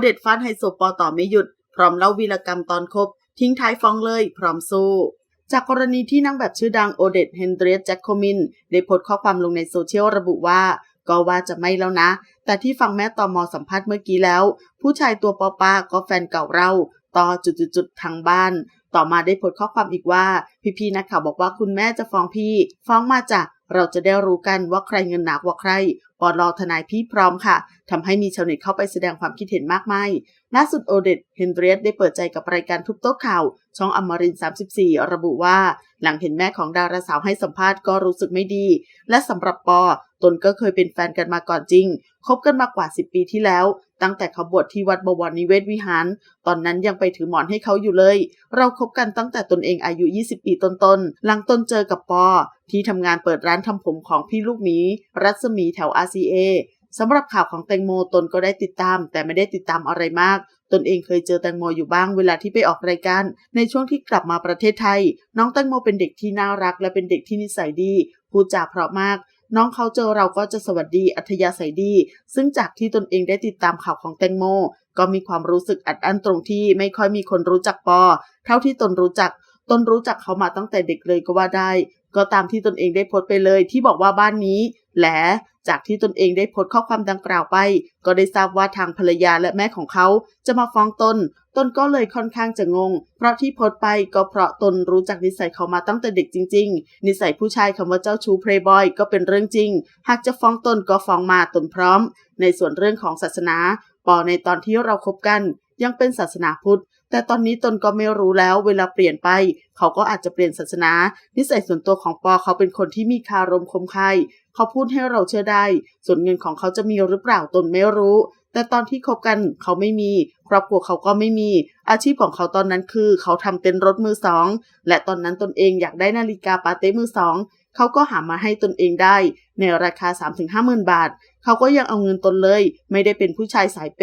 เดตฟาดไฮโซปอต่อไม่หยุด พร้อมเล่าวีรกรรมตอนคบ ทิ้งท้ายฟ้องเลย พร้อมสู้ จากกรณีที่นางแบบชื่อดังโอเดตเฮนเดรียสแจ็คโคมิน ได้โพสต์ข้อความลงในโซเชียลระบุว่า ก็ว่าจะไม่แล้วนะ แต่ที่ฟังแม่ตอมอสัมภาษณ์เมื่อกี้แล้ว ผู้ชายตัวปอปาก็แฟนเก่าเราต่อจุดๆๆทางบ้าน ต่อมาได้โพสต์ข้อความอีกว่า พี่ๆนักข่าวบอกว่าคุณแม่จะฟ้องพี่ ฟ้องมาจ้ะเราจะได้รู้กันว่าใครเงินหนักกว่าใคร ปอรอทนายพี่พร้อมค่ะทำให้มีชาวเน็ตเข้าไปแสดงความคิดเห็นมากมาย ล่าสุดโอเดตเฮนเดรียสได้เปิดใจกับรายการทุบโต๊ะข่าว ช่องอมริน 34 ระบุว่า หลังเห็นแม่ของดาราสาวให้สัมภาษณ์ก็รู้สึกไม่ดี และสำหรับปอ ตนก็เคยเป็นแฟนกันมาก่อนจริง คบกันมากว่า 10 ปีที่แล้ว ตั้งแต่เขาบวชที่วัดบวรนิเวศวิหาร ตอนนั้นยังไปถือหมอนให้เขาอยู่เลย เราคบกันตั้งแต่ตนเองอายุ 20 ปีต้นๆ หลังตนเจอกับปอ ที่ทำงานเปิดร้านทำผมของพี่ลูกหมี รัศมีแถว RCA สำหรับข่าวของแตงโมตนก็ได้ติดตาม แต่ไม่ได้ติดตามอะไรมาก ตนเองเคยเจอแตงโมอยู่บ้างเวลาที่ไปออกรายการ ในช่วงที่กลับมาประเทศไทย น้องแตงโมเป็นเด็กที่น่ารัก และเป็นเด็กที่นิสัยดีพูดจาเพราะมาก น้องเขาเจอเราก็จะสวัสดีอัธยาศัยดี ซึ่งจากที่ตนเองได้ติดตามข่าวของแตงโม ก็มีความรู้สึกอัดอั้นตรงที่ไม่ค่อยมีคนรู้จักปอ เท่าที่ตนรู้จัก ตนรู้จักเขามาตั้งแต่เด็กเลยก็ว่าได้ ก็ตามที่ตนเองได้โพสต์ไปเลยที่บอกว่าบ้านนี้ และจากที่ตนเองได้โพสต์ข้อความดังกล่าวไป ก็ได้ทราบว่าทางภรรยาและแม่ของเขาจะมาฟ้องตน ตนก็เลยค่อนข้างจะงง เพราะที่โพสต์ไปก็เพราะตนรู้จักนิสัยเขามาตั้งแต่เด็กจริง ๆ นิสัยผู้ชายคำว่าเจ้าชู้เพลย์บอยก็เป็นเรื่องจริง หากจะฟ้องตนก็ฟ้องมาตนพร้อม ในส่วนเรื่องของศาสนา ปอในตอนที่เราคบกัน ยังเป็นศาสนาพุทธ แต่ตอนนี้ตนก็ไม่รู้แล้วเวลาเปลี่ยนไป เขาก็อาจจะเปลี่ยนศาสนา นิสัยส่วนตัวของปอเขาเป็นคนที่มีคารมคมคายเขาพูดให้เราเชื่อได้ ส่วนเงินของเขาจะมีหรือเปล่าตนไม่รู้ แต่ตอนที่คบกันเขาไม่มี ครอบครัวเขาก็ไม่มี อาชีพของเขาตอนนั้นคือ เขาทำเต็นท์รถมือสอง และตอนนั้นตนเองอยากได้นาฬิกาปาเต้มือสองเขาก็หามาให้ตนเองได้ ในราคา 3-5 หมื่นบาท เขาก็ยังเอาเงินตนเลย ไม่ได้เป็นผู้ชายสายเป